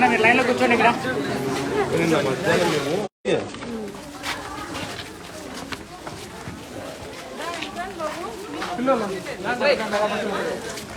నాన్న మీరు లైన్లో కూర్చోండి ఇక్కడ. మేము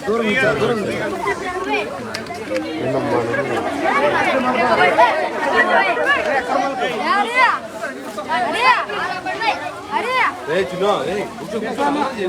పోండి. రే చిన్న రే కూర్చో కూర్చో అల్లరి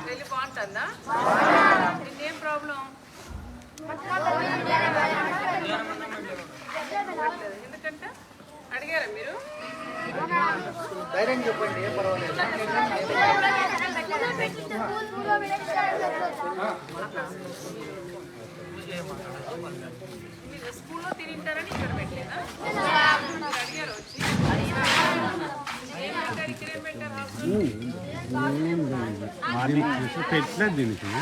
వెళ్ళి బాగుంటుందా? నీకేం ప్రాబ్లం ఎందుకంటే అడిగారా మీరు? మీరు స్కూల్లో తింటారని ఇక్కడ పెట్టలేదా? మీరు అడిగారు వచ్చి? ఏం పెట్టారు? ఇక్కడ ఏం పెట్టారు? మార్నింగ్ చూసి పెట్టలేదు దీనికి.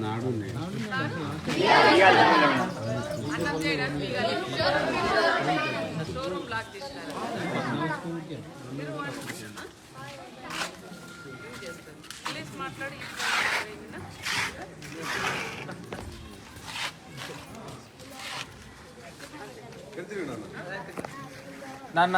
నాడు నేను చేయడానికి షోరూమ్ లాక్ చేసినారు మీరు వాడుకుంటున్నారా? ఏం చేస్తారు? ప్లీజ్ మాట్లాడి ఇస్తాను. నాన్న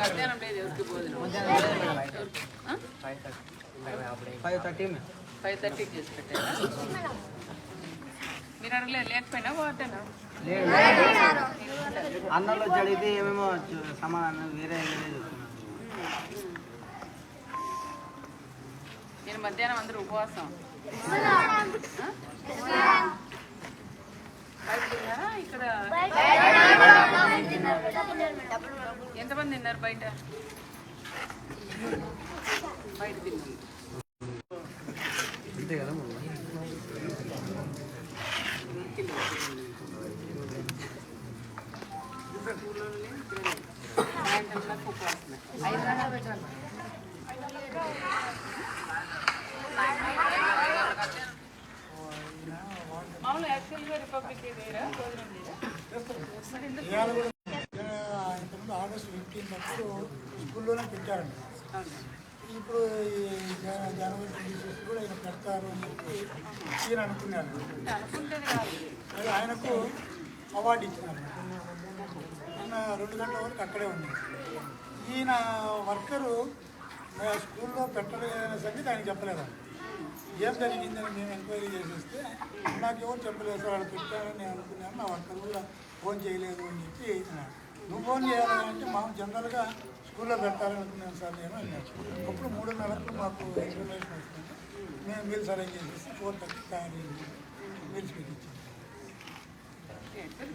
మధ్యాహ్నం లేదు ఎవరికి భోజనం ఆ? ఫైవ్ థర్టీ ఫైవ్ థర్టీకి చేసి పెట్టారా? మీరు అడగలేదు లేకపోయినా వాటేనా అన్నంలో చదివితే ఏమేమో సమాధానం వేరే నేను మధ్యాహ్నం అందరూ ఉపవాసం. ఇంతకుముందు ఆగస్టు ఫిఫ్టీన్త్ అప్పుడు స్కూల్లోనే పెట్టారండి ఇప్పుడు ఈ జనవరి ట్వంటీ సిక్స్ కూడా ఆయన పెడతారు అని చెప్పి ఈయన అనుకున్నారు ఆయనకు అవార్డు ఇచ్చినారు. ఆయన రెండు గంటల వరకు అక్కడే ఉంది. ఈయన వర్కరు స్కూల్లో పెట్టలేదనే సంగతి ఆయన చెప్పలేదు? ఏం జరిగిందని మేము ఎంక్వైరీ చేసేస్తే నాకు ఎవరు చెప్పలేదు సార్ వాళ్ళు పెట్టారని నేను అనుకున్నాను నా వర్కర్ కూడా ఫోన్ చేయలేదు అని చెప్పి నువ్వు ఫోన్ చేయాలని అంటే మాకు జనరల్గా స్కూల్లో పెట్టాలని అనుకున్నాను సార్ నేను అన్నాను అప్పుడు మూడున్నరకు మాకు ఇన్ఫర్మేషన్ వస్తుంది. మేము మీల్స్ అరేంజ్ చేసేసి ఫోర్ థర్టీ తయారు చేసి మీల్స్ పెట్టించాం.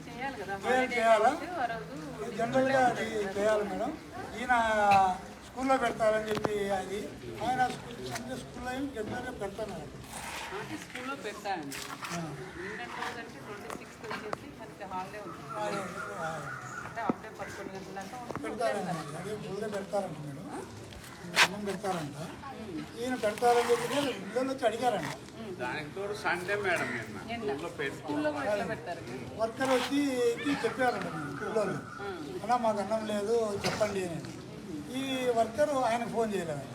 చేయాలి ఏం చేయాలా? జనరల్గా అది చేయాలి మేడం. ఈయన స్కూల్లో పెడతారని చెప్పి అది. ఆయన స్కూల్ సండే స్కూల్లో జనరల్గా పెడతాను అంటే స్కూల్లో పెట్టానండి నిన్నటి రోజు అంటే ట్వంటీ సిక్స్త్ వచ్చేసి మనకి హాలిడే ఉంటుంది. అంటే అప్పుడే పదకొండు గంటల దాకా ఉంటుంది. పెడతారంట అదే స్కూల్లో పెడతారంట మేడం. అన్నం పెడతారంట. ఈయన పెడతారని చెప్పి పిల్లలు వచ్చి అడిగారంట. దానికి తోడు సండే మేడం నిన్న స్కూల్లో వర్కర్ వచ్చి మేము పిల్లలు. అన్నా మాకు అన్నం లేదు చెప్పండి అని. ఈ వర్కర్ ఆయనకు ఫోన్ చేయలేదు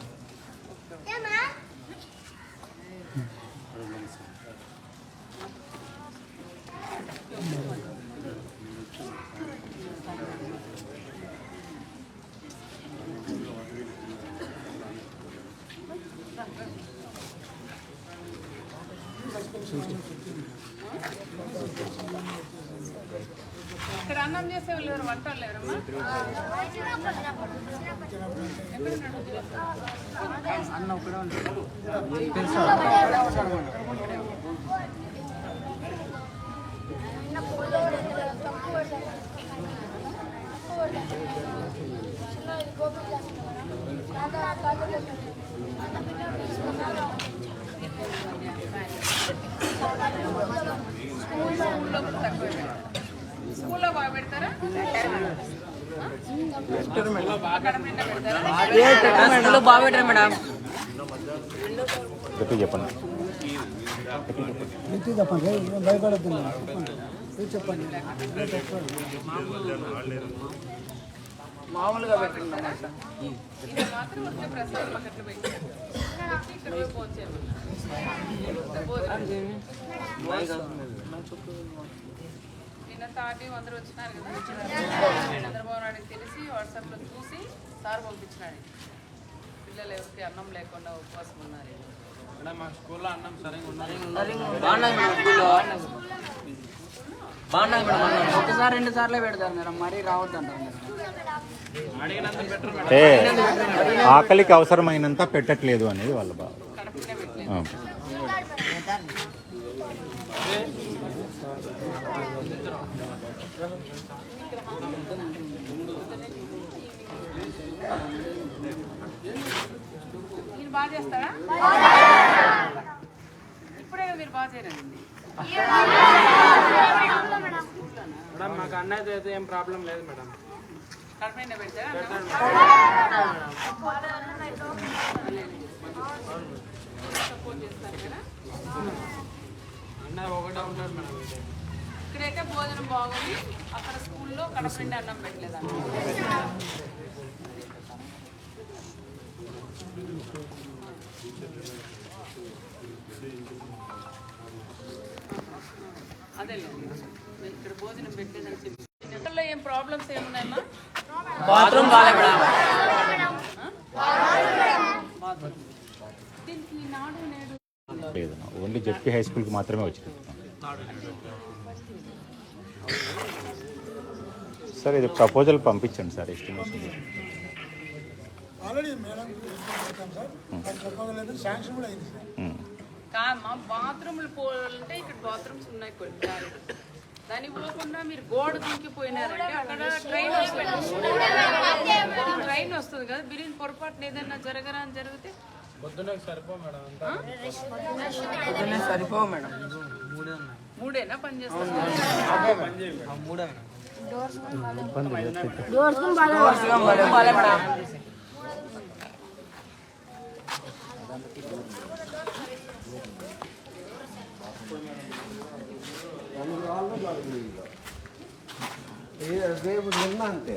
ఇక్కడ అన్నం చేసే వాళ్ళు ఎవరు? వంట వాళ్ళు ఎవరమ్మా అన్న ఒకడే ఉంటాడు స్కూల్లో కూడా తక్కువ పెడతారు స్కూల్లో బాగా పెడతారా అక్కడ నిన్న పెడతారా స్కూల్లో బాగా పెట్టారు మేడం. గట్టి చెప్పండి. చెప్పండి. భయపడద్దు చెప్పండి. మామూలుగా పెట్టండి అన్నమాట నిన్న తాటి అందరూ వచ్చినారు కదా చంద్రబాబు నాయుడు తెలిసి వాట్సాప్లో చూసి సార్ పంపించినాడు. పిల్లలు ఎవరికి అన్నం లేకుండా ఉపవాసం ఉన్నారు. స్కూల్లో మేడం అన్నం. ఒకసారి రెండు సార్లే పెడతారు మేడం. మరీ రావద్దు అంటారు ఆకలికి అవసరమైనంత పెట్టట్లేదు అనేది వాళ్ళ బాధ ఆ. మీరు బాగా చేస్తారా? ఇప్పుడే మీరు బాగా చేయరండి. మేడం మాకు అన్నది అయితే ఏం ప్రాబ్లం లేదు మేడం. కడుపు పెడతారా సపోర్ట్ చేస్తారు కదా. ఒకటే ఉంటాడు మేడం ఇక్కడైతే భోజనం బాగుంది. అక్కడ స్కూల్లో కడుపు నిండా అన్నం పెట్టలేదండి అదే ఇక్కడ భోజనం పెట్టేదని చెప్పి ఏం ప్రాబ్లమ్స్ ఏమున్నాయమ్మా? బాత్రూమ్ బాగా మేడం దీనికి నాడు నేడు లేదు. ఓన్లీ జెడ్పీ హై స్కూల్కి మాత్రమే వచ్చింది సార్ ఇది ప్రపోజల్ పంపించండి సార్ ఎస్టిమేషన్ ఆల్రెడీ మేడం పెట్టాం సార్. అది చెప్పగలేదు శాంక్షన్ కూడా అయింది సార్. కాదమ్మా బాత్రూమ్లు పోవాలంటే ఇక్కడ బాత్రూమ్స్ ఉన్నాయి కొన్ని దారి దానికి పోకుండా మీరు గోడ దూకిపోయినారంటే అక్కడ ట్రైన్ వస్తుంది. ట్రైన్ వస్తుంది కదా బిర్యానీ పొరపాటున ఏదైనా జరగరా అని జరిగితే పొద్దున సరిపో మేడం అంతా ఆ? సరిపో మేడం. మూడే ఉన్నాయి మూడేనా పని చేస్తారు ఆ మూడే మేడం. రేపు నిన్న అంతే.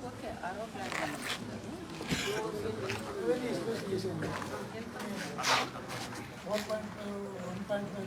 Okay, I ¿Cuál es tu